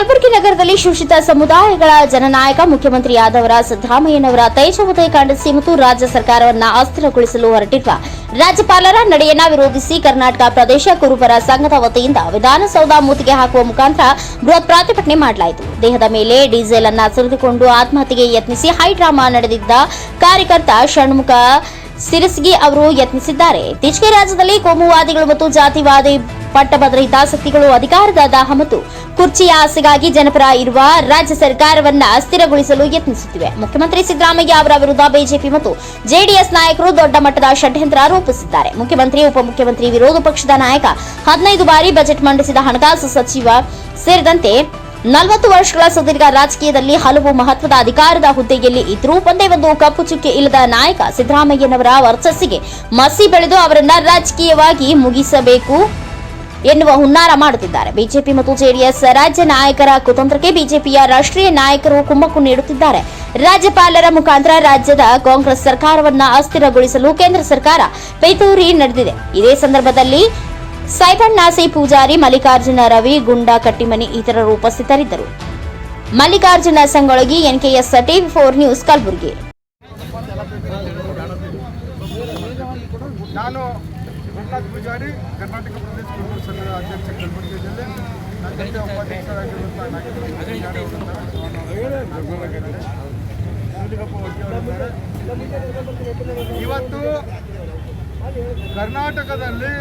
ಕಲಬುರಗಿ ನಗರದಲ್ಲಿ ಶೋಷಿತ ಸಮುದಾಯಗಳ ಜನನಾಯಕ ಮುಖ್ಯಮಂತ್ರಿಯಾದವರ ಸಿದ್ದರಾಮಯ್ಯನವರ ತೇಜೋವಧೆ ಖಂಡಿಸಿ ಮತ್ತು ರಾಜ್ಯ ಸರ್ಕಾರವನ್ನ ಅಸ್ಥಿರಗೊಳಿಸಲು ಹೊರಟಿರುವ ರಾಜ್ಯಪಾಲರ ನಡೆಯನ್ನ ವಿರೋಧಿಸಿ ಕರ್ನಾಟಕ ಪ್ರದೇಶ ಕುರುಬರ ಸಂಘದ ವತಿಯಿಂದ ವಿಧಾನಸೌಧ ಮೂತಿಗೆ ಹಾಕುವ ಮುಖಾಂತರ ಬೃಹತ್ ಪ್ರತಿಭಟನೆ ಮಾಡಲಾಯಿತು. ದೇಹದ ಮೇಲೆ ಡೀಸೆಲ್ ಅನ್ನ ಸುರಿದುಕೊಂಡು ಆತ್ಮಹತ್ಯೆಗೆ ಯತ್ನಿಸಿ ಹೈಡ್ರಾಮಾ ನಡೆದಿದ್ದ ಕಾರ್ಯಕರ್ತ ಷಣ್ಮುಖ ಸಿರಸಗಿ ಅವರು ಯತ್ನಿಸಿದ್ದಾರೆ. ಇತ್ತೀಚೆಗೆ ರಾಜ್ಯದಲ್ಲಿ ಕೋಮುವಾದಿಗಳು ಮತ್ತು ಜಾತಿವಾದಿ ಪಟ್ಟಭದ್ರ ಹಿತಾಸಕ್ತಿಗಳು ಅಧಿಕಾರದ ದಾಹ ಮತ್ತು ಕುರ್ಚಿಯ ಆಸೆಗಾಗಿ ಜನಪರ ಇರುವ ರಾಜ್ಯ ಸರ್ಕಾರವನ್ನ ಅಸ್ಥಿರಗೊಳಿಸಲು ಯತ್ನಿಸುತ್ತಿವೆ. ಮುಖ್ಯಮಂತ್ರಿ ಸಿದ್ದರಾಮಯ್ಯ ಅವರ ವಿರುದ್ಧ ಬಿಜೆಪಿ ಮತ್ತು ಜೆಡಿಎಸ್ ನಾಯಕರು ದೊಡ್ಡ ಮಟ್ಟದ ಷಡ್ಯಂತ್ರ ರೂಪಿಸಿದ್ದಾರೆ. ಮುಖ್ಯಮಂತ್ರಿ, ಉಪಮುಖ್ಯಮಂತ್ರಿ, ವಿರೋಧ ಪಕ್ಷದ ನಾಯಕ ಹದಿನೈದು ಬಾರಿ ಬಜೆಟ್ ಮಂಡಿಸಿದ ಹಣಕಾಸು ಸಚಿವ ಸೇರಿದಂತೆ ನಲವತ್ತು ವರ್ಷಗಳ ಸುದೀರ್ಘ ರಾಜಕೀಯದಲ್ಲಿ ಹಲವು ಮಹತ್ವದ ಅಧಿಕಾರದ ಹುದ್ದೆಯಲ್ಲಿ ಇದ್ರೂ ಒಂದೇ ಒಂದು ಕಪ್ಪು ಚುಕ್ಕೆ ಇಲ್ಲದ ನಾಯಕ ಸಿದ್ದರಾಮಯ್ಯನವರ ವರ್ಚಸ್ಸಿಗೆ ಮಸಿ ಬೆಳೆದು ಅವರನ್ನ ರಾಜಕೀಯವಾಗಿ ಮುಗಿಸಬೇಕು ಎನ್ನುವ ಹುನ್ನಾರ ಮಾಡುತ್ತಿದ್ದಾರೆ. ಬಿಜೆಪಿ ಮತ್ತು ಜೆಡಿಎಸ್ ರಾಜ್ಯ ನಾಯಕರ ಕುತಂತ್ರಕ್ಕೆ ಬಿಜೆಪಿಯ ರಾಷ್ಟ್ರೀಯ ನಾಯಕರು ಕುಮ್ಮಕ್ಕು ನೀಡುತ್ತಿದ್ದಾರೆ. ರಾಜ್ಯಪಾಲರ ಮುಖಾಂತರ ರಾಜ್ಯದ ಕಾಂಗ್ರೆಸ್ ಸರ್ಕಾರವನ್ನ ಅಸ್ಥಿರಗೊಳಿಸಲು ಕೇಂದ್ರ ಸರ್ಕಾರ ಪೈತೂರಿ ನಡೆದಿದೆ. ಇದೇ ಸಂದರ್ಭದಲ್ಲಿ ಸೈಬಣ್ಣ ನಾಸಿ ಪೂಜಾರಿ ಮಲ್ಲಿಕಾರ್ಜುನ ರವಿ, ಗುಂಡಾ ಕಟ್ಟಿಮನಿ ಇತರರು ಉಪಸ್ಥಿತರಿದ್ದರು Mallikarjuna Sangolagi, NKS TV four news Kalaburagi ನಾನು. ಇವತ್ತು ಕರ್ನಾಟಕದಲ್ಲಿ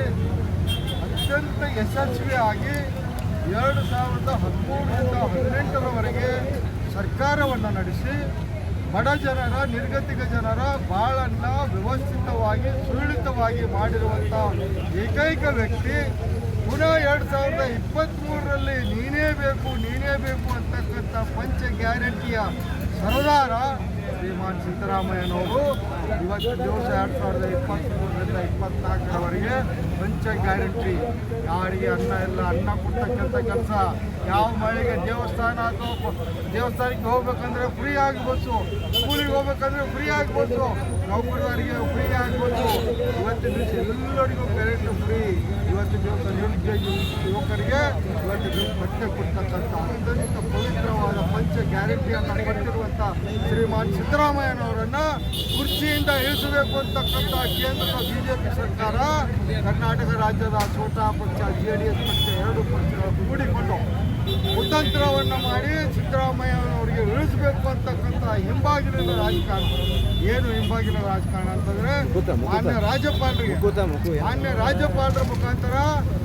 ಅತ್ಯಂತ ಯಶಸ್ವಿಯಾಗಿ ಎರಡು ಸಾವಿರದ ಹದಿಮೂರರಿಂದ ಹದಿನೆಂಟರವರೆಗೆ ಸರ್ಕಾರವನ್ನು ನಡೆಸಿ, ಬಡ ಜನರ, ನಿರ್ಗತಿಕ ಜನರ ಬಾಳನ್ನ ವ್ಯವಸ್ಥಿತವಾಗಿ, ಸುರಳಿತವಾಗಿ ಮಾಡಿರುವಂಥ ಏಕೈಕ ವ್ಯಕ್ತಿ. ಪುನಃ ಎರಡು ಸಾವಿರದ ಇಪ್ಪತ್ತ್ಮೂರರಲ್ಲಿ ನೀನೇ ಬೇಕು ನೀನೇ ಬೇಕು ಅಂತಕ್ಕಂಥ ಪಂಚ ಗ್ಯಾರಂಟಿಯ ಸರದಾರ ಶ್ರೀಮಾನ್ ಸಿದ್ದರಾಮಯ್ಯನವರು. ಇವತ್ತು ದಿವಸ ಎರಡು ಸಾವಿರದ ಇಪ್ಪತ್ತ್ಮೂರರಿಂದ ಇಪ್ಪತ್ನಾಲ್ಕರವರೆಗೆ ಪಂಚ ಗ್ಯಾರಂಟಿ ಯಾರಿಗೆ ಅನ್ನ ಇಲ್ಲ, ಅನ್ನ ಕೊಡ್ತಕ್ಕಂಥ ಕೆಲಸ. ಯಾವ ಮಳೆಗೆ ದೇವಸ್ಥಾನ ಅಥವಾ ದೇವಸ್ಥಾನಕ್ಕೆ ಹೋಗ್ಬೇಕಂದ್ರೆ ಫ್ರೀ ಆಗಿ ಬಸ್ಸು. ಸ್ಕೂಲಿಗೆ ಹೋಗ್ಬೇಕಂದ್ರೆ ಫ್ರೀ ಆಗಿ ಬಸ್ಸು. ನೌಕರರಿಗೆ ಫ್ರೀ ಆಗ್ಬೋದು. ಇವತ್ತಿನ ದಿವಸ ಎಲ್ಲರಿಗೂ ಕರೆಂಟ್ ಫ್ರೀ ಇವತ್ತು ದಿವಸ ನಿರುದ್ಯೋಗಿ ಯುವಕರಿಗೆ ಇವತ್ತು ದಿವಸ ಬಟ್ಟೆ ಕೊಡ್ತಕ್ಕಂಥ ಅತ್ಯಂತ ಪವಿತ್ರವಾದ ಪಂಚ ಗ್ಯಾರಂಟಿಯನ್ನು ಕೊಟ್ಟಿರುವಂಥ ಶ್ರೀಮಾನ್ ಸಿದ್ದರಾಮಯ್ಯನವರನ್ನು ಕುರ್ಚಿಯಿಂದ ಇಳಿಸಬೇಕು ಅಂತಕ್ಕಂಥ ಕೇಂದ್ರದ ಬಿಜೆಪಿ ಸರ್ಕಾರ ಕರ್ನಾಟಕ ರಾಜ್ಯದ ಸ್ವತಃ ಪಕ್ಷ ಜೆ ಡಿ ಎಸ್ ಪಕ್ಷ ಎರಡು ಪಕ್ಷಗಳು ಕೂಡಿಕೊಂಡು ಕುತಂತ್ರವನ್ನು ಮಾಡಿ ಸಿದ್ದರಾಮಯ್ಯನವರಿಗೆ ಇಳಿಸಬೇಕು ಅಂತಕ್ಕಂಥ ಹಿಂಬಾಗಿಲಿನ ರಾಜಕಾರಣ. ಏನು ಹಿಂಬಾಗಿಲ ರಾಜಕಾರಣ ಅಂತಂದ್ರೆ ಮಾನ್ಯ ರಾಜ್ಯಪಾಲರಿಗೆ. ಮಾನ್ಯ ರಾಜ್ಯಪಾಲರ ಮುಖಾಂತರ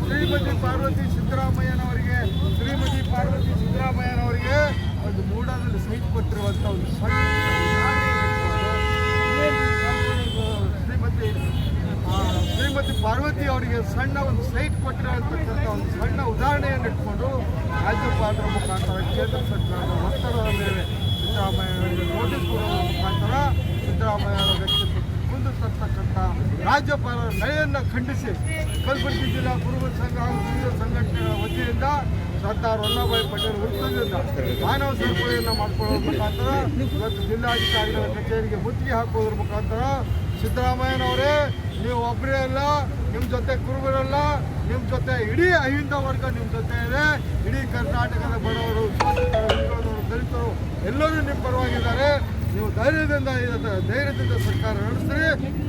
ಶ್ರೀಮತಿ ಪಾರ್ವತಿ ಸಿದ್ದರಾಮಯ್ಯನವರಿಗೆ ಶ್ರೀಮತಿ ಪಾರ್ವತಿ ಸಿದ್ದರಾಮಯ್ಯನವರಿಗೆ ಒಂದು ಮೂಡಾದಲ್ಲಿ ಸೈಟ್ ಕೊಟ್ಟಿರುವಂಥ ಒಂದು ಸಣ್ಣ ಶ್ರೀಮತಿ ಶ್ರೀಮತಿ ಪಾರ್ವತಿ ಅವರಿಗೆ ಸಣ್ಣ ಒಂದು ಸೈಟ್ ಕೊಟ್ಟಿರತಕ್ಕಂಥ ಒಂದು ಸಣ್ಣ ಉದಾಹರಣೆಯನ್ನು ಇಟ್ಕೊಂಡು ರಾಜ್ಯಪಾಲರ ಮುಖಾಂತರ ಕೇಂದ್ರ ಸರ್ಕಾರದ ಒತ್ತಡದ ಮೇಲೆ ಸಿದ್ದರಾಮಯ್ಯ ನೋಟಿಸ್ ಕೊಡುವ ಮುಖಾಂತರ ಸಿದ್ದರಾಮಯ್ಯರ ವ್ಯಕ್ತಿತ್ವ ಮುಂದೆ ತರ್ತಕ್ಕಂಥ ರಾಜ್ಯಪಾಲರ ನಡೆಯನ್ನು ಖಂಡಿಸಿ ಕಲಬುರಗಿ ಜಿಲ್ಲಾ ಕುರುಬ ಸಂಘ ಹಾಗೂ ವಿವಿಧ ಸಂಘಟನೆಗಳ ವತಿಯಿಂದ ಸರ್ದಾರ್ ವಲ್ಲಭಾಯಿ ಪಟೇಲ್ ವೃತ್ತದಿಂದ ಮಾನವ ಸರಪಳಿಯನ್ನು ಮಾಡಿಕೊಳ್ಳುವ ಮುಖಾಂತರ ಇವತ್ತು ಜಿಲ್ಲಾಧಿಕಾರಿಗಳ ಕಚೇರಿಗೆ ಮುತ್ತಿಗೆ ಹಾಕುವುದರ ಮುಖಾಂತರ ಸಿದ್ದರಾಮಯ್ಯನವರೇ, ನೀವು ಒಬ್ಬರೇ ಅಲ್ಲ ನಿಮ್ಮ ಜೊತೆ ಕುರುಬರಲ್ಲ ನಿಮ್ಮ ಜೊತೆ ಇಡೀ ಅಹಿಂದ ವರ್ಗ ನಿಮ್ಮ ಜೊತೆ ಇದೆ. ಇಡೀ ಕರ್ನಾಟಕದ ಬಡವರು ದಲಿತರು ಎಲ್ಲರೂ ನಿಮ್ಮ ಪರವಾಗಿದ್ದಾರೆ. ನೀವು ಧೈರ್ಯದಿಂದ ಧೈರ್ಯದಿಂದ ಸರ್ಕಾರ ನಡೆಸ್ರಿ.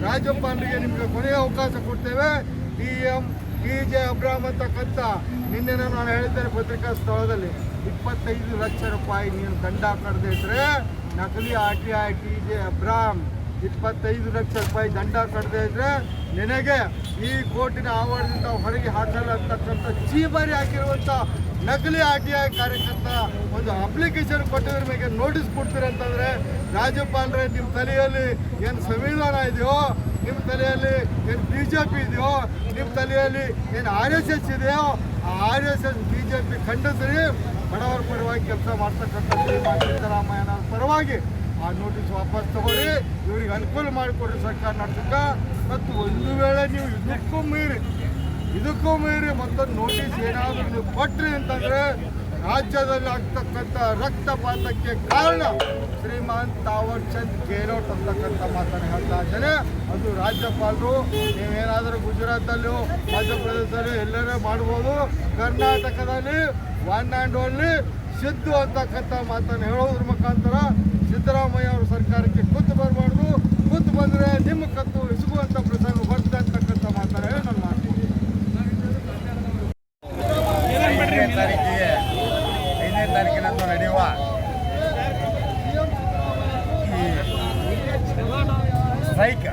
ರಾಜ್ಯಪಾಲರಿಗೆ ನಿಮಗೆ ಕೊನೆಯ ಅವಕಾಶ ಕೊಡ್ತೇವೆ. ಪಿ ಎಂ ಡಿ ಜೆ ಅಬ್ರಾಮ್ ಅಂತಕ್ಕಂಥ ನಿನ್ನೆ ನಾನು ಹೇಳಿದ್ದೇನೆ ಪತ್ರಿಕಾ ಸ್ಥಳದಲ್ಲಿ, ಇಪ್ಪತ್ತೈದು ಲಕ್ಷ ರೂಪಾಯಿ ನೀನು ದಂಡ ಕಡದಿದ್ರೆ ನಕಲಿ R T I T J Abraham ಇಪ್ಪತ್ತೈದು ಲಕ್ಷ ರೂಪಾಯಿ ದಂಡ ಕಟ್ಟದೇ ಇದ್ರೆ ನಿನಗೆ ಈ ಕೋರ್ಟಿನ ಆವರಣದಿಂದ ಹೊರಗೆ ಹಾಕಲ್ಲ ಅಂತಕ್ಕಂಥ ಚೀಮಾರಿ ಹಾಕಿರುವಂಥ ನಕಲಿ ಆರ್ ಟಿ ಐ ಕಾರ್ಯಕರ್ತ ಒಂದು ಅಪ್ಲಿಕೇಶನ್ ಕೊಟ್ಟಿದ್ರ ಮೇಲೆ ನೋಟಿಸ್ ಕೊಡ್ತೀರ ಅಂತಂದ್ರೆ, ರಾಜ್ಯಪಾಲರೇ, ನಿಮ್ಮ ತಲೆಯಲ್ಲಿ ಏನು ಸಂವಿಧಾನ ಇದೆಯೋ, ನಿಮ್ಮ ತಲೆಯಲ್ಲಿ ಏನು ಬಿ ಜೆ ಪಿ ಇದೆಯೋ, ನಿಮ್ಮ ತಲೆಯಲ್ಲಿ ಏನು ಆರ್ ಎಸ್ ಎಸ್ ಇದೆಯೋ, ಆ R S S B J P ಖಂಡಿಸ್ರಿ ಬಡವರ ಪರವಾಗಿ ಕೆಲಸ ಮಾಡ್ತಕ್ಕಂಥ ಶ್ರೀಮಾನ್ ಸಿದ್ದರಾಮಯ್ಯನ ಪರವಾಗಿ ಆ ನೋಟಿಸ್ ವಾಪಸ್ ತಗೊಳ್ಳಿ. ಇವ್ರಿಗೆ ಅನುಕೂಲ ಮಾಡಿಕೊಡ್ರಿ ಸರ್ಕಾರ ನಡೆಸಕ್ಕೆ ಮತ್ತು ಒಂದು ವೇಳೆ ನೀವು ಇದಕ್ಕೂ ಮೀರಿ ಇದಕ್ಕೂ ಮೀರಿ ಮತ್ತೊಂದು ನೋಟಿಸ್ ಏನಾದರೂ ನೀವು ಕೊಟ್ರಿ ಅಂತಂದ್ರೆ ರಾಜ್ಯದಲ್ಲಿ ಆಗ್ತಕ್ಕಂಥ ರಕ್ತಪಾತಕ್ಕೆ ಕಾರಣ ಶ್ರೀಮಾನ್ ತಾವರ್ ಚಂದ್ ಗೆಹ್ಲೋಟ್ ಅಂತಕ್ಕಂಥ ಮಾತನ್ನು ಹೇಳ್ತಾ ಇದ್ದೇನೆ. ಅದು ರಾಜ್ಯಪಾಲರು, ನೀವೇನಾದರೂ ಗುಜರಾತಲ್ಲೂ, ಮಧ್ಯಪ್ರದೇಶದಲ್ಲಿ ಎಲ್ಲರೂ ಮಾಡ್ಬೋದು. ಕರ್ನಾಟಕದಲ್ಲಿ ಒನ್ ಆ್ಯಂಡ್ ಓನ್ಲಿ ಸಿದ್ದು ಅಂತಕ್ಕಂಥ ಮಾತನ್ನು ಹೇಳೋದ್ರ ಮುಖಾಂತರ ಸಿದ್ದರಾಮಯ್ಯ ಅವರ ಸರ್ಕಾರಕ್ಕೆ ಕೂತು ಬರಬಾರ್ದು. ಕೂತು ಬಂದರೆ ನಿಮ್ಮ ಕತ್ತು ಇಸುಗುವಂಥ ಪ್ರಸಂಗ ಬರ್ತದೆ ಅಂತಕ್ಕಂಥ ಮಾತಾರೆ. ನಾನು ಮಾಡ್ತೀನಿ ನಡೆಯುವ ಸ್ಟ್ರೈಕ್.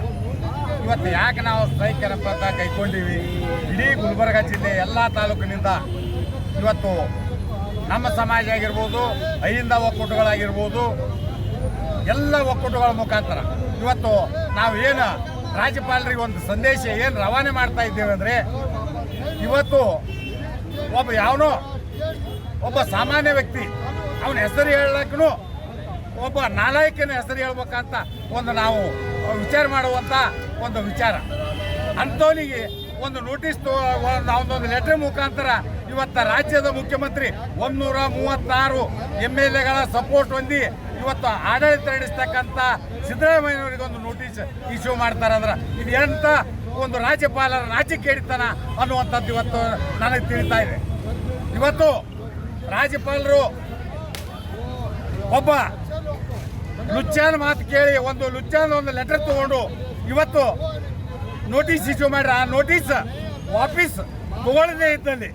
ಇವತ್ತು ಯಾಕೆ ನಾವು ಸ್ಟ್ರೈಕ್ ಅಂತ ಕೈಗೊಂಡೀವಿ ಇಡೀ ಗುಲ್ಬರ್ಗ ಜಿಲ್ಲೆ ಎಲ್ಲ ತಾಲೂಕಿನಿಂದ ಇವತ್ತು ನಮ್ಮ ಸಮಾಜ ಆಗಿರ್ಬೋದು, ಅಹಿಂದ ಒಕ್ಕೂಟಗಳಾಗಿರ್ಬೋದು ಎಲ್ಲ ಒಕ್ಕೂಟಗಳ ಮುಖಾಂತರ. ಇವತ್ತು ನಾವು ಏನು ರಾಜ್ಯಪಾಲರಿಗೆ ಒಂದು ಸಂದೇಶ ಏನು ರವಾನೆ ಮಾಡ್ತಾ ಇದ್ದೇವೆ ಅಂದರೆ, ಇವತ್ತು ಒಬ್ಬ ಯಾವನೋ ಒಬ್ಬ ಸಾಮಾನ್ಯ ವ್ಯಕ್ತಿ, ಅವನ ಹೆಸರು ಹೇಳಕ್ಕೂ ಒಬ್ಬ ನಾಲಾಯಕನ ಹೆಸರು ಹೇಳ್ಬೇಕಂತ ಒಂದು ನಾವು ವಿಚಾರ ಮಾಡುವಂಥ ಒಂದು ವಿಚಾರ. ಅಂಥವನಿಗೆ ಒಂದು ನೋಟಿಸ್ ಒಂದೊಂದು ಲೆಟರ್ ಮುಖಾಂತರ ಇವತ್ತ ರಾಜ್ಯದ ಮುಖ್ಯಮಂತ್ರಿ ಒಂದೂರ ಮೂವತ್ತಾರು ಎಂ ಎಲ್ ಎಗಳ ಸಪೋರ್ಟ್ ಹೊಂದಿ ಇವತ್ತು ಆಡಳಿತ ನಡೆಸ್ತಕ್ಕಂಥ ಸಿದ್ದರಾಮಯ್ಯವರಿಗೆ ಒಂದು ನೋಟಿಸ್ ಇಶ್ಯೂ ಮಾಡ್ತಾರಂದ್ರೆ ಇದು ಎಂತ ಒಂದು ರಾಜ್ಯಪಾಲರ ರಾಜ್ಯ ಹಿಡಿತಾನ ಅನ್ನುವಂಥದ್ದು ಇವತ್ತು ನನಗೆ ತಿಳಿತಾ ಇದೆ. ಇವತ್ತು ರಾಜ್ಯಪಾಲರು ಒಬ್ಬ ಲುಚ್ಚಾನ ಮಾತು ಕೇಳಿ, ಒಂದು ಲುಚ್ಚಾನ ಒಂದು ಲೆಟರ್ ತಗೊಂಡು ಇವತ್ತು ನೋಟಿಸ್ ಇಶ್ಯೂ ಮಾಡ್ರೆ, ಆ ನೋಟಿಸ್ ವಾಪೀಸ್ ತಗೊಳ್ಳದೇ ಇದ್ದಲ್ಲಿ.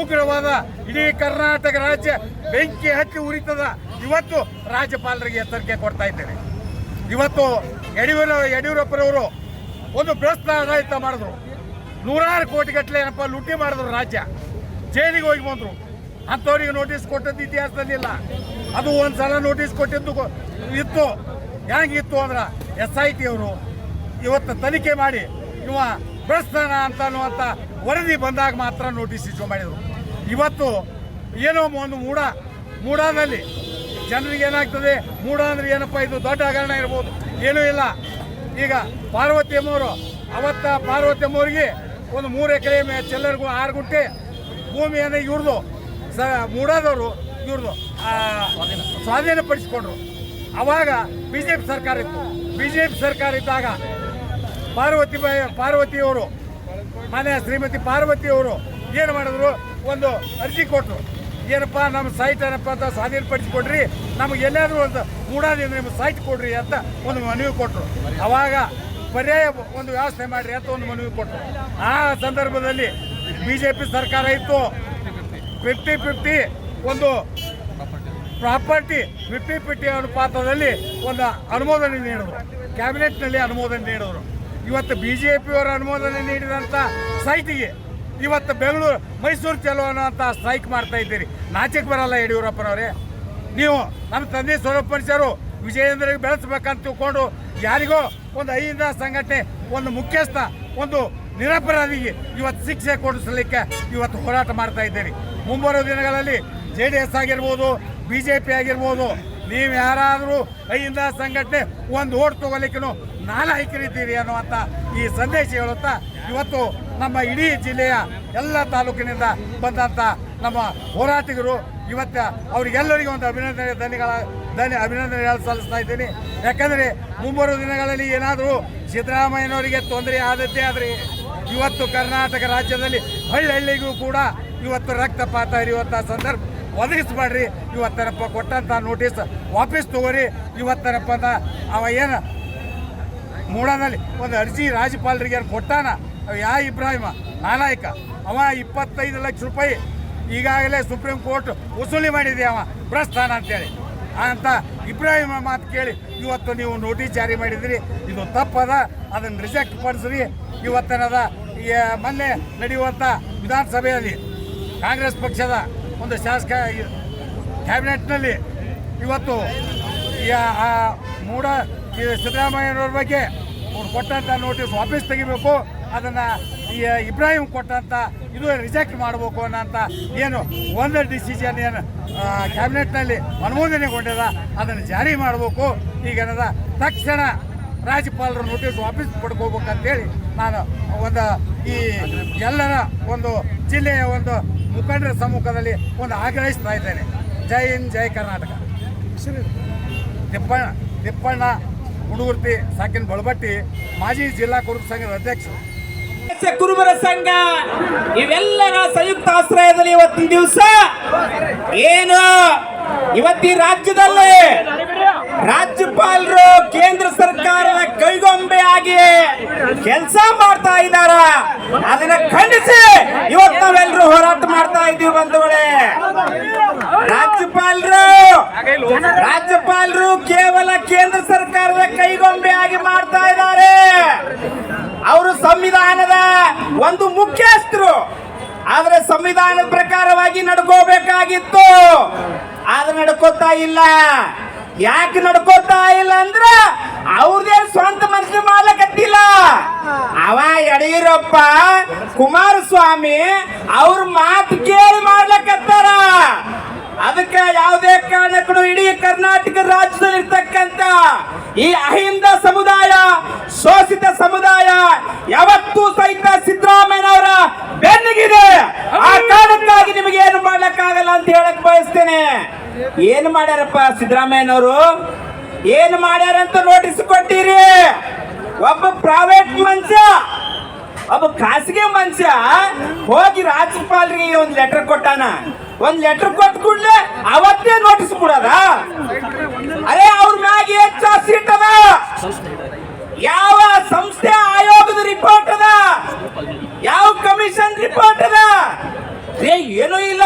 ಉಗ್ರವಾದ ಇಡೀ ಕರ್ನಾಟಕ ರಾಜ್ಯ ಬೆಂಕಿ ಹಚ್ಚಿ ಉರಿತದ ಇವತ್ತು ರಾಜ್ಯಪಾಲರಿಗೆ ಎಚ್ಚರಿಕೆ ಕೊಡ್ತಾ ಇದ್ದೇನೆ. ಇವತ್ತು ಯಡಿಯೂರ ಯಡಿಯೂರಪ್ಪನವರು ಒಂದು ಭ್ರಷ್ಟ ಆಡಳಿತ ಮಾಡಿದ್ರು. ನೂರಾರು ಕೋಟಿ ಗಟ್ಟಲೆ ಏನಪ್ಪ ಲೂಟಿ ಮಾಡಿದ್ರು ರಾಜ್ಯ. ಜೈಲಿಗೆ ಹೋಗಿ ಬಂದರು. ಅಂಥವ್ರಿಗೆ ನೋಟಿಸ್ ಕೊಟ್ಟದ್ದು ಇತಿಹಾಸದಲ್ಲಿ ಇಲ್ಲ. ಅದು ಒಂದು ಸಲ ನೋಟಿಸ್ ಕೊಟ್ಟಿದ್ದು ಇತ್ತು. ಹೆಂಗಿತ್ತು ಅಂದ್ರೆ ಎಸ್ ಐ ಟಿ ಅವರು ಇವತ್ತು ತನಿಖೆ ಮಾಡಿ ಇವ ಭ್ರಷ್ಟನ ಅಂತ ಅನ್ನುವಂಥ ವರದಿ ಬಂದಾಗ ಮಾತ್ರ ನೋಟಿಸ್ ಇಶ್ಯೂ ಮಾಡಿದರು. ಇವತ್ತು ಏನೋ ಒಂದು ಮೂಡ ಮೂಡಾದಲ್ಲಿ ಜನರಿಗೆ ಏನಾಗ್ತದೆ? ಮೂಢ ಅಂದ್ರೆ ಏನಪ್ಪ, ಇದು ದೊಡ್ಡ ಹಗರಣ ಇರ್ಬೋದು. ಏನೂ ಇಲ್ಲ. ಈಗ ಪಾರ್ವತಿ ಅಮ್ಮವರು, ಅವತ್ತ ಪಾರ್ವತಿ ಅಮ್ಮವ್ರಿಗೆ ಒಂದು ಮೂರು ಎಕರೆ ಚೆಲ್ಲರ್ಗು ಆರು ಗುಂಟೆ ಭೂಮಿಯನ್ನು ಇವ್ರದು. ಸ, ಮೂಡಾದವರು ಇವ್ರದು ಸ್ವಾಧೀನಪಡಿಸಿಕೊಂಡ್ರು. ಅವಾಗ ಬಿ ಜೆ ಪಿ ಸರ್ಕಾರ ಇತ್ತು. ಬಿ ಜೆ ಪಿ ಸರ್ಕಾರ ಇದ್ದಾಗ ಪಾರ್ವತಿ ಪಾರ್ವತಿಯವರು ಮನೆ ಶ್ರೀಮತಿ ಪಾರ್ವತಿಯವರು ಏನು ಮಾಡಿದ್ರು? ಒಂದು ಅರ್ಜಿ ಕೊಟ್ಟರು ಏನಪ್ಪ, ನಮ್ಮ ಸೈಟ್ ಏನಪ್ಪ ಅಂತ ಸ್ವಾಧೀನಪಡಿಸಿಕೊಡ್ರಿ ನಮಗೆ ಎಲ್ಲಾದರೂ ಒಂದು ಮೂಡಾದಿಂದ ನಿಮ್ಮ ಸೈಟ್ ಕೊಡ್ರಿ ಅಂತ ಒಂದು ಮನವಿ ಕೊಟ್ಟರು ಅವಾಗ ಪರ್ಯಾಯ ಒಂದು ವ್ಯವಸ್ಥೆ ಮಾಡಿರಿ ಅಂತ ಒಂದು ಮನವಿ ಕೊಟ್ಟರು ಆ ಸಂದರ್ಭದಲ್ಲಿ ಬಿ ಜೆ ಪಿ ಸರ್ಕಾರ ಇತ್ತು. ಫಿಫ್ಟಿ ಫಿಫ್ಟಿ ಒಂದು ಪ್ರಾಪರ್ಟಿ ಫಿಫ್ಟಿ ಫಿಫ್ಟಿ ಅನುಪಾತದಲ್ಲಿ ಒಂದು ಅನುಮೋದನೆ ನೀಡಿದ್ರು. ಕ್ಯಾಬಿನೆಟ್ನಲ್ಲಿ ಅನುಮೋದನೆ ನೀಡಿದ್ರು. ಇವತ್ತು ಬಿ ಜೆ ಪಿಯವರ ಅನುಮೋದನೆ ನೀಡಿದಂಥ ಸೈಟಿಗೆ ಇವತ್ತು ಬೆಂಗಳೂರು ಮೈಸೂರು ಚಲೋ ಅನ್ನೋಂಥ ಸ್ಟ್ರೈಕ್ ಮಾಡ್ತಾ ಇದ್ದೀರಿ. ನಾಚಕ್ಕೆ ಬರಲ್ಲ ಯಡಿಯೂರಪ್ಪನವರೇ. ನೀವು ನಮ್ಮ ತಂದೆ ಸ್ವರೂಪಡಿಸರು ವಿಜಯೇಂದ್ರಿಗೆ ಬೆಳೆಸ್ಬೇಕಂತ ತಿಳ್ಕೊಂಡು ಯಾರಿಗೋ ಒಂದು ಐದ ಸಂಘಟನೆ, ಒಂದು ಮುಖ್ಯಸ್ಥ, ಒಂದು ನಿರಪರಾಧಿಗೆ ಇವತ್ತು ಶಿಕ್ಷೆ ಕೊಡಿಸಲಿಕ್ಕೆ ಇವತ್ತು ಹೋರಾಟ ಮಾಡ್ತಾ ಇದ್ದೀರಿ. ಮುಂಬರುವ ದಿನಗಳಲ್ಲಿ ಜೆ ಡಿ ಎಸ್ ಆಗಿರ್ಬೋದು, ಬಿ ಜೆ ಪಿ ಆಗಿರ್ಬೋದು, ನೀವು ಯಾರಾದರೂ ಐದ ಸಂಘಟನೆ ಒಂದು ಓಟ್ ತಗೋಲಿಕ್ಕೂ ನಾಲಾಯಕರಿದ್ದೀರಿ ಅನ್ನುವಂಥ ಈ ಸಂದೇಶ ಹೇಳುತ್ತಾ ಇವತ್ತು ನಮ್ಮ ಇಡೀ ಜಿಲ್ಲೆಯ ಎಲ್ಲ ತಾಲೂಕಿನಿಂದ ಬಂದಂಥ ನಮ್ಮ ಹೋರಾಟಿಗರು ಇವತ್ತು ಅವರಿಗೆಲ್ಲರಿಗೂ ಒಂದು ಅಭಿನಂದನೆ, ಧನ್ಯಗಳ, ಧನ್ಯ ಅಭಿನಂದನೆ ಸಲ್ಲಿಸ್ತಾ ಇದ್ದೀನಿ. ಯಾಕಂದರೆ ಮುಂಬರುವ ದಿನಗಳಲ್ಲಿ ಏನಾದರೂ ಸಿದ್ದರಾಮಯ್ಯನವರಿಗೆ ತೊಂದರೆ ಆದದ್ದೇ ಆದರೆ ಇವತ್ತು ಕರ್ನಾಟಕ ರಾಜ್ಯದಲ್ಲಿ ಹಳ್ಳಿಗೂ ಕೂಡ ಇವತ್ತು ರಕ್ತಪಾತ ಇರುವಂಥ ಸಂದರ್ಭ ಒದಗಿಸ್ಬೇಡ್ರಿ. ಇವತ್ತನಪ್ಪ ಕೊಟ್ಟಂಥ ನೋಟಿಸ್ ವಾಪಸ್ ತಗೋರಿ. ಇವತ್ತನಪ್ಪ ಅವ ಏನು ಮೂಡನಲ್ಲಿ ಒಂದು ಅರ್ಜಿ ರಾಜ್ಯಪಾಲರಿಗೆ ಏನು ಕೊಟ್ಟಾನ? ಯಾ ಇಬ್ರಾಹಿಮ? ನಾಲಾಯಕ. ಅವ ಇಪ್ಪತ್ತೈದು ಲಕ್ಷ ರೂಪಾಯಿ ಈಗಾಗಲೇ ಸುಪ್ರೀಂ ಕೋರ್ಟ್ ವಸೂಲಿ ಮಾಡಿದೆ ಅವ. ಪ್ರಸ್ಥಾನ ಅಂತೇಳಿ. ಅಂತ ಇಬ್ರಾಹಿಮ ಮಾತು ಕೇಳಿ, ಇವತ್ತು ನೀವು ನೋಟಿಸ್ ಜಾರಿ ಮಾಡಿದ್ರಿ. ಇದು ತಪ್ಪದ. ಅದನ್ನು ರಿಜೆಕ್ಟ್ ಪಡಿಸ್ರಿ. ಇವತ್ತೇನದ? ಮೊನ್ನೆ ನಡೆಯುವಂಥ ವಿಧಾನಸಭೆಯಲ್ಲಿ ಕಾಂಗ್ರೆಸ್ ಪಕ್ಷದ ಒಂದು ಶಾಸಕ ಕ್ಯಾಬಿನೆಟ್ನಲ್ಲಿ ಇವತ್ತು ಆ ಮೂಡ ಸಿದ್ದರಾಮಯ್ಯನವ್ರ ಬಗ್ಗೆ ಅವ್ರು ಕೊಟ್ಟಂಥ ನೋಟಿಸ್ ವಾಪಸ್ ತೆಗಿಬೇಕು. ಅದನ್ನು ಈ ಇಬ್ರಾಹಿಂ ಕೊಟ್ಟಂಥ ಇದು ರಿಜೆಕ್ಟ್ ಮಾಡಬೇಕು ಅನ್ನೋಂಥ ಏನು ಒಂದು ಡಿಸಿಷನ್ ಏನು ಕ್ಯಾಬಿನೆಟ್ನಲ್ಲಿ ಅನುಮೋದನೆಗೊಂಡಿದ ಅದನ್ನು ಜಾರಿ ಮಾಡಬೇಕು. ಈಗೇನದ ತಕ್ಷಣ ರಾಜ್ಯಪಾಲರು ನೋಟಿಸ್ ವಾಪಸ್ ಪಡ್ಕೋಬೇಕಂತೇಳಿ ನಾನು ಒಂದು ಈ ಎಲ್ಲರ ಒಂದು ಜಿಲ್ಲೆಯ ಒಂದು ಮುಖಂಡರ ಸಮ್ಮುಖದಲ್ಲಿ ಒಂದು ಆಗ್ರಹಿಸ್ತಾ ಇದ್ದೇನೆ. ಜೈ ಹಿಂದ್, ಜೈ ಕರ್ನಾಟಕ. ತಿಪ್ಪಣ್ಣ ತಿಪ್ಪಣ್ಣ ಹುಡುಗುರ್ತಿ ಸಾಕಿನ ಬಳಬಟ್ಟಿ, ಮಾಜಿ ಜಿಲ್ಲಾ ಕುರುಬ ಸಂಘದ ಅಧ್ಯಕ್ಷರು. ರಾಜ್ಯ ಕುರುಬರ ಸಂಘ, ಇವೆಲ್ಲರ ಸಂಯುಕ್ತ ಆಶ್ರಯದಲ್ಲಿ ಇವತ್ತಿನ ದಿವಸ ಏನು? ಇವತ್ತಿ ರಾಜ್ಯದಲ್ಲಿ ರಾಜ್ಯಪಾಲರು ಕೇಂದ್ರ ಸರ್ಕಾರದ ಕೈಗೊಂಬೆಯಾಗಿ ಕೆಲಸ ಮಾಡ್ತಾ ಇದ್ದಾರ? ಅದನ್ನ ಖಂಡಿಸಿ ಇವತ್ತು ನಾವೆಲ್ಲರೂ ಹೋರಾಟ ಮಾಡ್ತಾ ಇದ್ದೀವಿ ಬಂಧುಗಳೇ. ರಾಜ್ಯಪಾಲರು ರಾಜ್ಯಪಾಲರು ಕೇವಲ ಕೇಂದ್ರ ಸರ್ಕಾರದ ಕೈಗೊಂಬೆ ಆಗಿ ಮಾಡ್ತಾ ಇದ್ದಾರೆ. ಅವರು ಸಂವಿಧಾನದ ಒಂದು ಮುಖ್ಯಸ್ಥರು. ಆದ್ರೆ ಸಂವಿಧಾನದ ಪ್ರಕಾರವಾಗಿ ನಡ್ಕೋಬೇಕಾಗಿತ್ತು. ಆದ್ರೆ ನಡ್ಕೋತಾ ಇಲ್ಲ. ಯಾಕೆ ನಡ್ಕೋತಾ ಇಲ್ಲ ಅಂದ್ರ ಅವ್ರದೇ ಸ್ವಂತ ಮನಸ್ಸು ಮಾಡ್ಲಕತ್ತಿಲ್ಲ ಅವ ಯಡಿಯೂರಪ್ಪ, ಕುಮಾರಸ್ವಾಮಿ ಅವ್ರ ಮಾತು ಕೇಳಿ ಮಾಡ್ಲಕತ್ತಾರ ಅದಕ್ಕೆ ಯಾವುದೇ ಕಾರಣಕ್ಕೂ ಇಡೀ ಕರ್ನಾಟಕ ರಾಜ್ಯದಲ್ಲಿ ಇರ್ತಕ್ಕಂತ ಈ ಅಹಿಂದ ಸಮುದಾಯ, ಶೋಷಿತ ಸಮುದಾಯ ಯಾವತ್ತೂ ಸಹಿತ ಸಿದ್ದರಾಮಯ್ಯನವರ ಬೆನ್ನಿಗಿದೆ. ಆ ಕಾರಣಕ್ಕಾಗಿ ನಿಮಗೆ ಏನು ಮಾಡ್ಲಕ್ಕಾಗಲ್ಲ ಅಂತ ಹೇಳಕ್ ಬಯಸ್ತೇನೆ. ಏನು ಮಾಡ್ಯಾರಪ್ಪ ಸಿದ್ದರಾಮಯ್ಯನವರು? ಏನು ಮಾಡ್ಯಾರಂತ ನೋಟಿಸ್ ಕೊಟ್ಟಿರಿ. ಒಬ್ಬ ಪ್ರೈವೇಟ್ ಮನುಷ್ಯ ಒಬ್ಬ ಖಾಸಗಿ ಮನುಷ್ಯ ಹೋಗಿ ರಾಜ್ಯಪಾಲರಿಗೆ ಒಂದು ಲೆಟರ್ ಕೊಟ್ಟಾನ. ಒಂದ್ ಲೆಟರ್ ಕೊಟ್ಟ ಕೂಡಲೇ ಅವತ್ತೇ ನೋಟಿಸ್ ಕೊಡದ? ಅರೆ, ಅವ್ರ ಮ್ಯಾಗ ಏನ್ ಚಾರ್ಜ್ ಅದ? ಯಾವ ಸಂಸ್ಥೆ ಆಯೋಗದ ರಿಪೋರ್ಟ್ ಅದ? ಯಾವ ಕಮಿಷನ್ ರಿಪೋರ್ಟ್ ಅದ? ಏ, ಏನೂ ಇಲ್ಲ.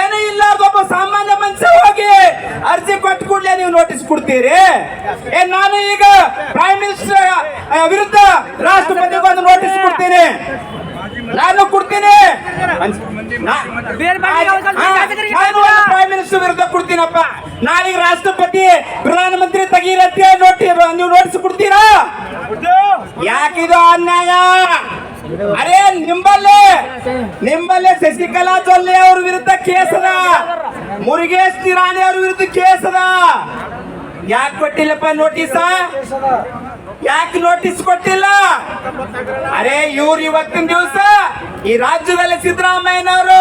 ಏನೂ ಇಲ್ಲ ಒಬ್ಬ ಸಾಮಾನ್ಯ ಮನುಷ್ಯ ಹೋಗಿ ಅರ್ಜಿ ಕೊಟ್ಟ ಕೂಡಲೇ ನೀವು ನೋಟಿಸ್ ಕೊಡ್ತೀರಿ. ಏ, ನಾನು ಈಗ ಪ್ರೈಮ್ ಮಿನಿಸ್ಟರ್ ವಿರುದ್ಧ ರಾಷ್ಟ್ರಪತಿಗೊಂದು ನೋಟಿಸ್ ಕೊಡ್ತೀನಿ. ನಾನು ಕೊಡ್ತೀನಿ. ಪ್ರೈಮ್ ಮಿನಿಸ್ಟರ್ ವಿರುದ್ಧ ಕೊಡ್ತೀನಪ್ಪ. ನಾಳೆಗೆ ರಾಷ್ಟ್ರಪತಿ ಪ್ರಧಾನಮಂತ್ರಿ ತೆಗೀರತ್ತೆ ನೋಟಿ ನೀವು ನೋಟಿಸ್ ಕೊಡ್ತೀರಾ? ಯಾಕಿದು ಅನ್ಯಾಯ? ಅರೇ ನಿಂಬಲ್ಲಿ ನಿಂಬಲ್ಲಿ ಶಶಿಕಲಾ ಜೊಲ್ಲೆ ಅವ್ರ ವಿರುದ್ಧ ಕೇಸದ. ಮುರುಗೇಶ್ ನಿರಾಣಿ ಅವ್ರ ವಿರುದ್ಧ ಕೇಸದ. ಯಾಕೆ ಕೊಟ್ಟಿಲ್ಲಪ್ಪ ನೋಟಿಸ ಯಾಕೆ ನೋಟಿಸ್ ಕೊಟ್ಟಿಲ್ಲ? ಅರೆ, ಇವ್ರು ಇವತ್ತಿನ ದಿವಸ ಈ ರಾಜ್ಯದಲ್ಲಿ ಸಿದ್ದರಾಮಯ್ಯನವರು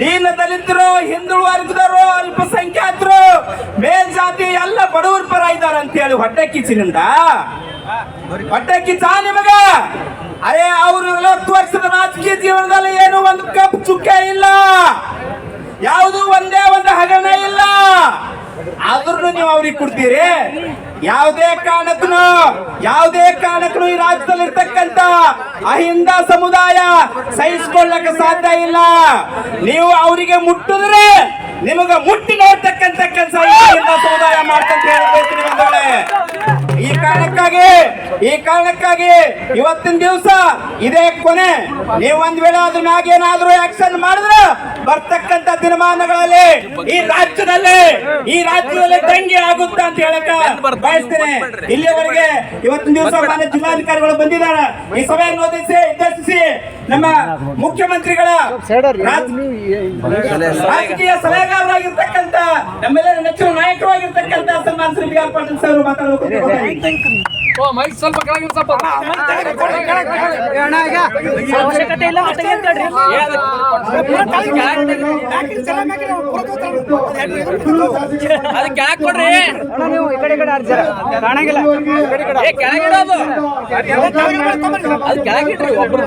ದೀನ ದಲಿತರು ಹಿಂದುಳು ವರ್ಗದವರು, ಅಲ್ಪಸಂಖ್ಯಾತರು, ಮೇಲ್ಜಾತಿ ಎಲ್ಲ ಬಡವರ ಪರ ಇದ್ದಾರೆ ಅಂತ ಹೇಳಿ ಹೊಟ್ಟೆ ಕಿಚ್ಚಿನಿಂದ? ಹೊಟ್ಟೆ ಕಿಚ್ಚ ನಿಮಗ? ಅರೆ, ಅವರು ನಲವತ್ತು ವರ್ಷದ ರಾಜಕೀಯ ಜೀವನದಲ್ಲಿ ಏನು ಒಂದು ಕಪ್ ಚುಕ್ಕೆ ಇಲ್ಲ. ಯಾವುದು ಒಂದೇ ಒಂದು ಹಗರಣ ಇಲ್ಲ. ಆದ್ರೂ ನೀವು ಅವ್ರಿಗೆ ಕೊಡ್ತೀರಿ? ಯಾವುದೇ ಕಾರಣಕ್ಕೂ ಯಾವುದೇ ಕಾರಣಕ್ಕೂ ಈ ರಾಜ್ಯದಲ್ಲಿ ಇರ್ತಕ್ಕಂತ ಅಹಿಂದ ಸಮುದಾಯ ಸಹಿಸಿಕೊಳ್ಳಕ್ಕೆ ಸಾಧ್ಯ ಇಲ್ಲ. ನೀವು ಅವರಿಗೆ ಮುಟ್ಟಿದ್ರೆ ನಿಮಗ ಮುಟ್ಟಿ ನೋಡ್ತಕ್ಕಂತ ಕೆಲಸ ಅಹಿಂದ ಸಮುದಾಯ ಮಾಡ್ತಂತ ಹೇಳ್ಬೇಕು ಈ ಕಾರಣಕ್ಕಾಗಿ, ಈ ಕಾರಣಕ್ಕಾಗಿ ಇವತ್ತಿನ ದಿವಸ ಇದೇ ಕೊನೆ. ನೀವು ಒಂದ್ ವೇಳೆ ಅದ್ರ ಮ್ಯಾಗ ಏನಾದ್ರೂ ಆಕ್ಷನ್ ಮಾಡಿದ್ರೆ ಬರ್ತಕ್ಕಂತ ದಿನಮಾನಗಳಲ್ಲಿ ಈ ರಾಜ್ಯದಲ್ಲಿ ಈ ರಾಜ್ಯದಲ್ಲಿ ದಂಗೆ ಆಗುತ್ತ ಅಂತ ಹೇಳಕ ಬಯಸ್ತೇನೆ. ಇಲ್ಲಿಯವರೆಗೆ ಇವತ್ತಿನ ದಿವಸ ಮಾನ್ಯ ಜಿಲ್ಲಾಧಿಕಾರಿಗಳು ಬಂದಿದ್ದಾರೆ. ಈ ಸಭೆಯನ್ನು ಉದ್ದೇಶಿಸಿ ಉದ್ದೇಶಿಸಿ ನಮ್ಮ ಮುಖ್ಯಮಂತ್ರಿಗಳ ರಾಜ್- ರಾಜಕೀಯ ಸಲಹೆಗಾರರಾಗಿರ್ತಕ್ಕಂಥ, ನಮ್ಮೆಲ್ಲರ ನೆಚ್ಚಿನ ನಾಯಕರಾಗಿರ್ತಕ್ಕಂಥ Samman Shri B R Patil sir ಮಾತಾಡಬೇಕು ಮೈಕ್. ಸ್ವಲ್ಪ ಸ್ವಲ್ಪ. ಅವಶ್ಯಕತೆ ಇಲ್ಲ? ಅದು ಕೆಳಗ್ ಕೊಡ್ರಿ. ಅಣ್ಣ, ನೀವು ಈ ಕಡೆ ಈ ಕಡೆ ಆಡ್ರಿ ಜರ. ಕಾಣಂಗಿಲ್ಲ ಏ ಕೆಳಗಿಡೋದು ಅದು ಕೆಳಗಿಡ್ರಿ ಒಬ್ರು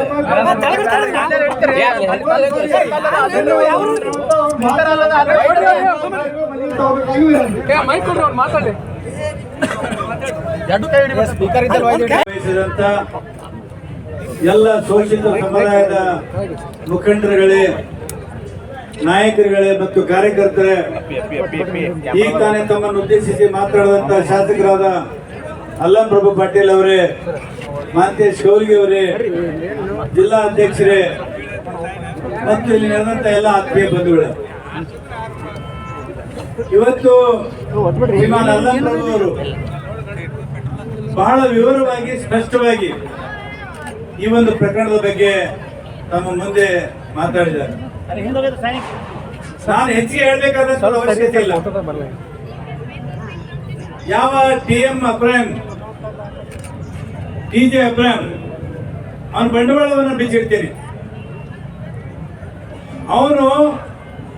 ಮೈಕ್ ಕೊಡ್ರಿ ಅವ್ರು ಮಾತಾಡಿ ಎಲ್ಲ ಶೋಷಿತ ಸಮುದಾಯದ ಮುಖಂಡರುಗಳೇ, ನಾಯಕರುಗಳೇ ಮತ್ತು ಕಾರ್ಯಕರ್ತರೇ ಈಗ ತಾನೇ ತಮ್ಮನ್ನು ಉದ್ದೇಶಿಸಿ ಮಾತನಾಡಿದಂತ ಶಾಸಕರಾದ ಅಲ್ಲಂ ಪ್ರಭು ಪಾಟೀಲ್ ಅವರೇ, ಮಾಂತೇಶ್ ಕೌಲ್ಗಿ ಅವರೇ, ಜಿಲ್ಲಾ ಅಧ್ಯಕ್ಷರೇ, ಮತ್ತು ಇಲ್ಲಿ ನಡೆದಂತ ಎಲ್ಲ ಆತ್ಮೀಯ ಬಂಧುಗಳೇ. ಇವತ್ತು ಶ್ರೀಮಾನ್ ಅಲ್ಲಂ ಅವರು ಬಹಳ ವಿವರವಾಗಿ ಸ್ಪಷ್ಟವಾಗಿ ಈ ಒಂದು ಪ್ರಕರಣದ ಬಗ್ಗೆ ತಮ್ಮ ಮುಂದೆ ಮಾತಾಡಿದ್ದಾರೆ. ನಾನು ಹೆಚ್ಚಿಗೆ ಹೇಳಬೇಕಾದ ಅವಶ್ಯಕತೆ ಇಲ್ಲ. ಯಾವ T M Abraham T J Abraham ಅವನ ಬಂಡವಾಳವನ್ನು ಬಿಚ್ಚಿಡ್ತೀನಿ. ಅವನು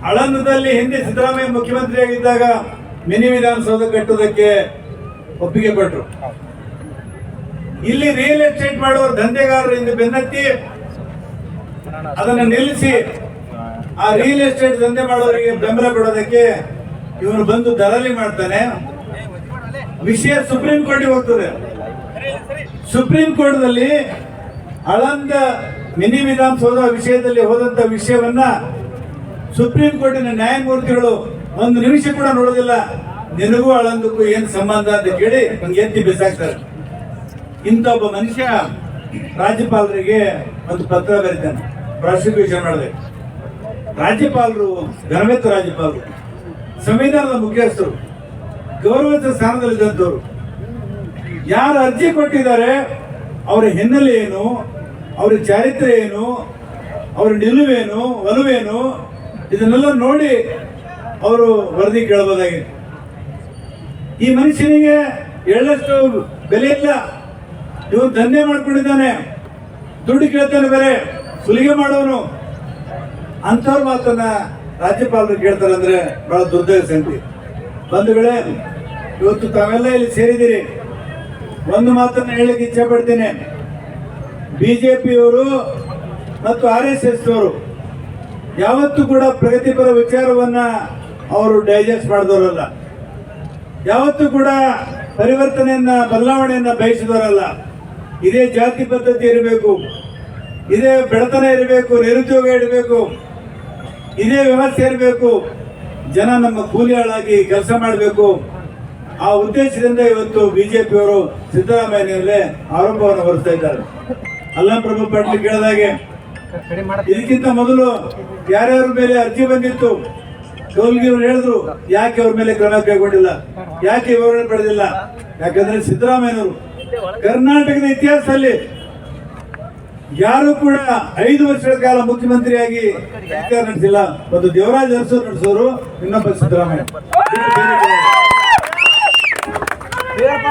ಆಳಂದದಲ್ಲಿ ಹಿಂದೆ ಸಿದ್ದರಾಮಯ್ಯ ಮುಖ್ಯಮಂತ್ರಿ ಆಗಿದ್ದಾಗ ಮಿನಿ ವಿಧಾನಸೌಧ ಕಟ್ಟೋದಕ್ಕೆ ಒಪ್ಪಿಗೆ ಕೊಟ್ಟರು ಇಲ್ಲಿ ರಿಯಲ್ ಎಸ್ಟೇಟ್ ಮಾಡುವ ದಂಧೆಗಾರರಿಂದ ಬೆನ್ನತ್ತಿ ಅದನ್ನು ನಿಲ್ಲಿಸಿ ಆ ರಿಯಲ್ ಎಸ್ಟೇಟ್ ದಂಧೆ ಮಾಡೋರಿಗೆ ಬೆಂಬಲ ಕೊಡೋದಕ್ಕೆ ಇವರು ಬಂದು ದರಲಿ ಮಾಡ್ತಾನೆ. ವಿಷಯ ಸುಪ್ರೀಂ ಕೋರ್ಟ್ಗೆ ಹೋಗ್ತದೆ. ಸುಪ್ರೀಂ ಕೋರ್ಟ್ನಲ್ಲಿ ಅಳಂದ ಮಿನಿ ವಿಧಾನಸೌಧ ವಿಷಯದಲ್ಲಿ ಹೋದಂತ ವಿಷಯವನ್ನ ಸುಪ್ರೀಂ ಕೋರ್ಟಿನ ನ್ಯಾಯಮೂರ್ತಿಗಳು ಒಂದು ನಿಮಿಷ ಕೂಡ ನೋಡೋದಿಲ್ಲ. ನಿನಗೂ ಆಳಂದಕ್ಕೂ ಏನ್ ಸಂಬಂಧ ಅಂತ ಕೇಳಿ ನಂಗೆ ಎತ್ತಿ ಬಿಸಾಕ್ತಾರೆ. ಇಂಥ ಒಬ್ಬ ಮನುಷ್ಯ ರಾಜ್ಯಪಾಲರಿಗೆ ಒಂದು ಪತ್ರ ಬರೀತಾನೆ. ಪ್ರಾಸಿಕ್ಯೂಷನ್ ಮಾಡಿದೆ. ರಾಜ್ಯಪಾಲರು ಘನವೆತ್ತ ರಾಜ್ಯಪಾಲರು, ಸಂವಿಧಾನದ ಮುಖ್ಯಸ್ಥರು ಗೌರವಿತ ಸ್ಥಾನದಲ್ಲಿದ್ದಂಥವ್ರು ಯಾರು ಅರ್ಜಿ ಕೊಟ್ಟಿದ್ದಾರೆ, ಅವರ ಹಿನ್ನೆಲೆ ಏನು, ಅವರ ಚಾರಿತ್ರ್ಯ ಏನು, ಅವರ ನಿಲುವೇನು, ಒಲವೇನು ಇದನ್ನೆಲ್ಲ ನೋಡಿ ಅವರು ವರದಿ ಕೇಳಬಹುದಾಗಿದೆ. ಈ ಮನುಷ್ಯನಿಗೆ ಎಳ್ಳಷ್ಟು ಬೆಲೆ ಇಲ್ಲ. ಇವನು ದಂಧೆ ಮಾಡ್ಕೊಂಡಿದ್ದಾನೆ. ದುಡ್ಡು ಕೇಳ್ತಾನೆ ಬೇರೆ, ಸುಲಿಗೆ ಮಾಡೋನು. ಅಂಥವ್ರ ಮಾತನ್ನ ರಾಜ್ಯಪಾಲರು ಕೇಳ್ತಾರೆ ಅಂದ್ರೆ ಬಹಳ ದುರ್ದೈವ ಬಂಧುಗಳೇ, ಇವತ್ತು ತಾವೆಲ್ಲ ಇಲ್ಲಿ ಸೇರಿದಿರಿ ಒಂದು ಮಾತನ್ನ ಹೇಳಕ್ಕೆ ಇಚ್ಛೆ ಪಡ್ತೇನೆ. ಬಿಜೆಪಿಯವರು ಮತ್ತು ಆರ್ ಎಸ್ ಎಸ್ ಅವರು ಯಾವತ್ತೂ ಕೂಡ ಪ್ರಗತಿಪರ ವಿಚಾರವನ್ನ ಅವರು ಡೈಜೆಸ್ಟ್ ಮಾಡಿದವರಲ್ಲ. ಯಾವತ್ತೂ ಕೂಡ ಪರಿವರ್ತನೆಯನ್ನ, ಬದಲಾವಣೆಯನ್ನ ಬಯಸಿದವರಲ್ಲ. ಇದೇ ಜಾತಿ ಪದ್ಧತಿ ಇರಬೇಕು, ಇದೇ ಬೆಳತನ ಇರಬೇಕು, ನಿರುದ್ಯೋಗ ಇರಬೇಕು, ಇದೇ ವ್ಯವಸ್ಥೆ ಇರಬೇಕು, ಜನ ನಮ್ಮ ಕೂಲಿ ಆಳಾಗಿ ಕೆಲಸ ಮಾಡಬೇಕು. ಆ ಉದ್ದೇಶದಿಂದ ಇವತ್ತು ಬಿಜೆಪಿಯವರು ಸಿದ್ದರಾಮಯ್ಯ ಆರಂಭವನ್ನು ಹೊರಿಸ್ತಾ ಇದ್ದಾರೆ. ಅಲ್ಲಂ ಪ್ರಭು ಪಾಟೀಲ್ ಕೇಳಿದಾಗೆ ಇದಕ್ಕಿಂತ ಮೊದಲು ಯಾರ್ಯಾರ ಮೇಲೆ ಅರ್ಜಿ ಬಂದಿತ್ತು ಗೌಲ್ಗಿ ಅವರು ಹೇಳಿದ್ರು, ಯಾಕೆ ಅವ್ರ ಮೇಲೆ ಕ್ರಮ ಕೈಗೊಂಡಿಲ್ಲ, ಯಾಕೆ ವಿವರಣೆ ಪಡೆದಿಲ್ಲ. ಯಾಕಂದ್ರೆ ಸಿದ್ದರಾಮಯ್ಯನವರು ಕರ್ನಾಟಕದ ಇತಿಹಾಸದಲ್ಲಿ ಯಾರು ಕೂಡ ಐದು ವರ್ಷಗಳ ಕಾಲ ಮುಖ್ಯಮಂತ್ರಿಯಾಗಿ ಅಧಿಕಾರ ನಡೆಸಿಲ್ಲ. ಮತ್ತು ದೇವರಾಜ ಅರಸು ನಡೆಸೋರು ಇನ್ನೊಬ್ಬ ಸಿದ್ದರಾಮಯ್ಯ.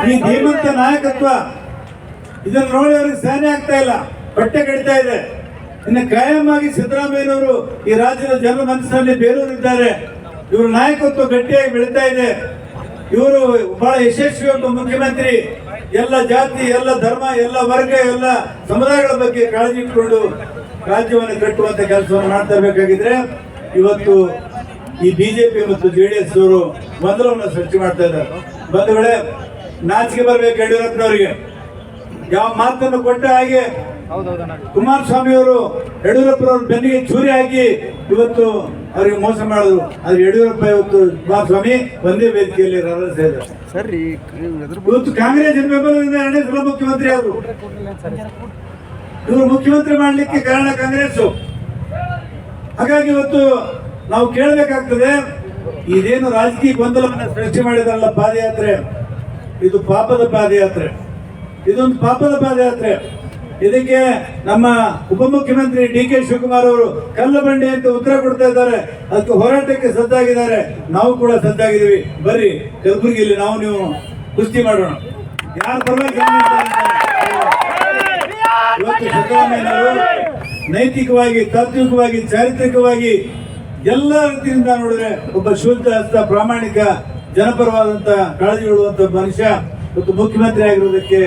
ಈ ಧೀಮಂತ ನಾಯಕತ್ವ ಇದನ್ನ ನೋಡಿ ಅವ್ರಿಗೆ ಸಹನೆ ಆಗ್ತಾ ಇಲ್ಲ. ಬಟ್ಟೆ ಕಡಿತಾ ಇದೆ. ಇನ್ನು ಸಿದ್ದರಾಮಯ್ಯ ಸಿದ್ದರಾಮಯ್ಯನವರು ಈ ರಾಜ್ಯದ ಜನ ಮನಸ್ಸಿನಲ್ಲಿ ಬೇರೂರಿದ್ದಾರೆ. ಇವರು ನಾಯಕತ್ವ ಗಟ್ಟಿಯಾಗಿ ಬೆಳೀತಾ ಇದೆ. ಇವರು ಬಹಳ ಯಶಸ್ವಿ ಒಬ್ಬ ಮುಖ್ಯಮಂತ್ರಿ. ಎಲ್ಲ ಜಾತಿ, ಎಲ್ಲ ಧರ್ಮ, ಎಲ್ಲ ವರ್ಗ, ಎಲ್ಲ ಸಮುದಾಯಗಳ ಬಗ್ಗೆ ಕಾಳಜಿ ಇಟ್ಕೊಂಡು ರಾಜ್ಯವನ್ನು ಕಟ್ಟುವಂತ ಕೆಲಸವನ್ನು ಮಾಡ್ತಾ ಇರಬೇಕಾಗಿದ್ರೆ ಇವತ್ತು ಈ ಬಿಜೆಪಿ ಮತ್ತು ಜೆ ಡಿ ಎಸ್ ಅವರು ಗೊಂದಲವನ್ನು ಸೃಷ್ಟಿ ಮಾಡ್ತಾ ಇದ್ದಾರೆ. ಬಂಧುಗಳೇ, ನಾಚಿಕೆ ಬರ್ಬೇಕು ಯಡಿಯೂರಪ್ಪನವರಿಗೆ. ಯಾವ ಮಾತನ್ನು ಕೊಟ್ಟ ಹಾಗೆ ಕುಮಾರಸ್ವಾಮಿ ಅವರು ಯಡಿಯೂರಪ್ಪನವ್ರ ಬೆನ್ನಿಗೆ ಚೂರಿ ಹಾಕಿ ಇವತ್ತು ಅವರಿಗೆ ಮೋಸ ಮಾಡಿದ್ರು. ಆದ್ರೆ ಯಡಿಯೂರಪ್ಪ ಇವತ್ತು ಕುಮಾರಸ್ವಾಮಿ ಒಂದೇ ವೇದಿಕೆಯಲ್ಲಿ ಸರಿ ಇವತ್ತು ಕಾಂಗ್ರೆಸ್ ಎರಡನೇ ಸಲ ಮುಖ್ಯಮಂತ್ರಿ ಅವರು ಇವರು ಮುಖ್ಯಮಂತ್ರಿ ಮಾಡಲಿಕ್ಕೆ ಕಾರಣ ಕಾಂಗ್ರೆಸ್ ಹಾಗಾಗಿ ಇವತ್ತು ನಾವು ಕೇಳಬೇಕಾಗ್ತದೆ ಇದೇನು ರಾಜಕೀಯ ಗೊಂದಲವನ್ನು ಸೃಷ್ಟಿ ಮಾಡಿದಾರಲ್ಲ ಪಾದಯಾತ್ರೆ. ಇದು ಪಾಪದ ಪಾದಯಾತ್ರೆ. ಇದೊಂದು ಪಾಪದ ಪಾದಯಾತ್ರೆ. ಇದಕ್ಕೆ ನಮ್ಮ ಉಪಮುಖ್ಯಮಂತ್ರಿ ಡಿ ಕೆ ಶಿವಕುಮಾರ್ ಅವರು ಕಲ್ಲು ಬಂಡೆ ಅಂತ ಉತ್ತರ ಕೊಡ್ತಾ ಇದ್ದಾರೆ. ಅದಕ್ಕೆ ಹೋರಾಟಕ್ಕೆ ಸದ್ದಾಗಿದ್ದಾರೆ ನಾವು ಕೂಡ ಸದ್ದಾಗಿದ್ದೀವಿ ಬರ್ರಿ ಕಲಬುರಗಿಯಲ್ಲಿ ನಾವು ನೀವು ಕುಸ್ತಿ ಮಾಡೋಣ. ಯಾರು ಪರವಾಗಿ ನೈತಿಕವಾಗಿ, ತಾತ್ವಿಕವಾಗಿ, ಚಾರಿತ್ರಿಕವಾಗಿ ಎಲ್ಲ ರೀತಿಯಿಂದ ನೋಡಿದ್ರೆ ಒಬ್ಬ ಶುದ್ಧ, ಹಸ್ತ, ಪ್ರಾಮಾಣಿಕ, ಜನಪರವಾದಂತ ಕಾಳಜಿ ಉಳ್ಳುವಂತ ಮನುಷ್ಯ ಇವತ್ತು ಮುಖ್ಯಮಂತ್ರಿ ಆಗಿರೋದಕ್ಕೆ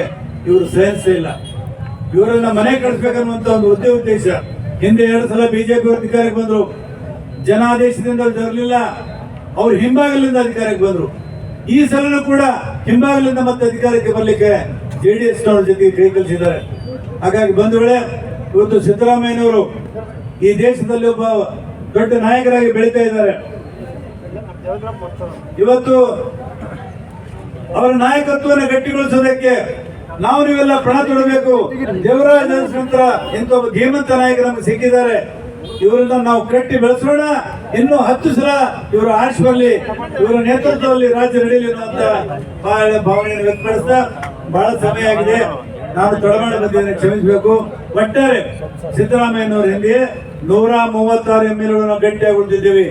ಇವರು ಸಹಿಸೇ ಇಲ್ಲ. ಇವರನ್ನ ಮನೆ ಕಳಿಸ್ಬೇಕನ್ನುವಂತ ಒಂದು ಒಂದೇ ಉದ್ದೇಶ. ಹಿಂದೆ ಎರಡು ಸಲ ಬಿಜೆಪಿ ಅಧಿಕಾರಕ್ಕೆ ಬಂದ್ರು. ಜನಾದೇಶದಿಂದ ಬರಲಿಲ್ಲ ಅವ್ರು ಹಿಂಬಾಗಿಲಿಂದ ಅಧಿಕಾರಕ್ಕೆ ಬಂದ್ರು. ಈ ಸಲನೂ ಕೂಡ ಹಿಂಬಾಗಲಿಂದ ಮತ್ತೆ ಅಧಿಕಾರಕ್ಕೆ ಬರ್ಲಿಕ್ಕೆ ಜೆಡಿಎಸ್ ನವರ ಜೊತೆ ಕೈ ಕಲಿಸಿದ್ದಾರೆ. ಹಾಗಾಗಿ ಬಂಧುಗಳೇ, ಇವತ್ತು ಸಿದ್ದರಾಮಯ್ಯನವರು ಈ ದೇಶದಲ್ಲಿ ಒಬ್ಬ ದೊಡ್ಡ ನಾಯಕರಾಗಿ ಬೆಳೀತಾ ಇದ್ದಾರೆ. ಇವತ್ತು ಅವರ ನಾಯಕತ್ವವನ್ನು ಗಟ್ಟಿಗೊಳಿಸೋದಕ್ಕೆ ನಾವು ನೀವೆಲ್ಲ ಪ್ರಣ ತೊಡಬೇಕು. ದೇವರಾಜ ನಂತರ ಇಂಥ ಒಬ್ಬ ಧೀಮಂತ ನಾಯಕ ನಮ್ಗೆ ಸಿಕ್ಕಿದ್ದಾರೆ. ಇವರನ್ನ ನಾವು ಕಟ್ಟಿ ಬೆಳೆಸೋಣ. ಇನ್ನು ಹತ್ತು ಸಲ ಇವರು ಆರ್ಶ್ ಬರಲಿ ಇವರ ನೇತೃತ್ವದಲ್ಲಿ ರಾಜ್ಯ ನಡೆಯಲಿ ಅನ್ನುವಂತ ಬಹಳ ಭಾವನೆಯನ್ನು ವ್ಯಕ್ತಪಡಿಸ್ತಾ ಬಹಳ ಸಮಯ ಆಗಿದೆ. ನಾನು ತಡಮಾಡಿ ಬಂದಿದ್ದೇನೆ ಕ್ಷಮಿಸಬೇಕು. ಒಟ್ಟಾರೆ ಸಿದ್ದರಾಮಯ್ಯನವರ ಹಿಂದೆ ನೂರ ಮೂವತ್ತಾರು ಎಂ ಎಲ್ ನಾವು ಗಟ್ಟಿಯಾಗಿ ಉಳಿದಿದ್ದೀವಿ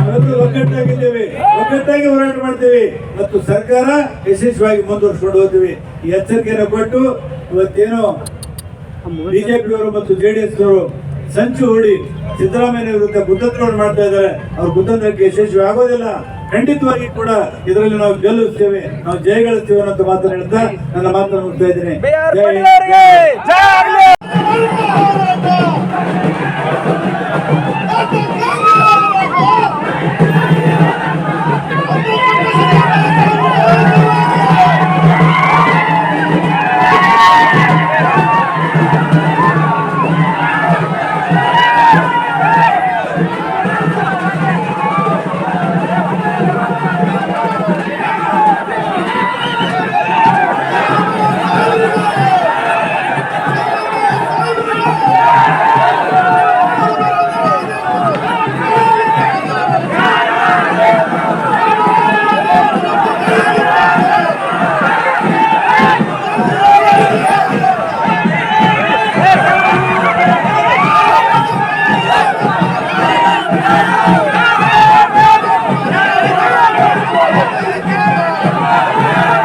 ನಾವೆಲ್ಲರೂ ಒಗ್ಗಟ್ಟಾಗಿದ್ದೇವೆ. ಒಗ್ಗಟ್ಟಾಗಿ ಹೋರಾಟ ಮಾಡ್ತೇವೆ. ಮತ್ತು ಸರ್ಕಾರ ಯಶಸ್ವಿಯಾಗಿ ಮುಂದುವರಿಸಿಕೊಂಡು ಹೋಗ್ತೀವಿ. ಈ ಎಚ್ಚರಿಕೆಯನ್ನು ಕೊಟ್ಟು ಇವತ್ತೇನು ಬಿಜೆಪಿಯವರು ಮತ್ತು ಜೆಡಿಎಸ್ ಅವರು ಸಂಚು ಹೂಡಿ ಸಿದ್ದರಾಮಯ್ಯ ವಿರುದ್ಧ ಕುತಂತ್ರವನ್ನು ಮಾಡ್ತಾ ಇದ್ದಾರೆ. ಅವ್ರ ಕುತಂತ್ರಕ್ಕೆ ಯಶಸ್ವಿ ಆಗೋದಿಲ್ಲ. ಖಂಡಿತವಾಗಿ ಕೂಡ ಇದರಲ್ಲಿ ನಾವು ಗೆಲ್ಲಿಸ್ತೇವೆ ನಾವು ಜಯಗಳಿಸ್ತೇವೆ ಅನ್ನೋ ಮಾತನ್ನು ಹೇಳ್ತಾ ನನ್ನ ಮಾತನ್ನು ನೋಡ್ತಾ ಇದ್ದೀನಿ. ಬಿ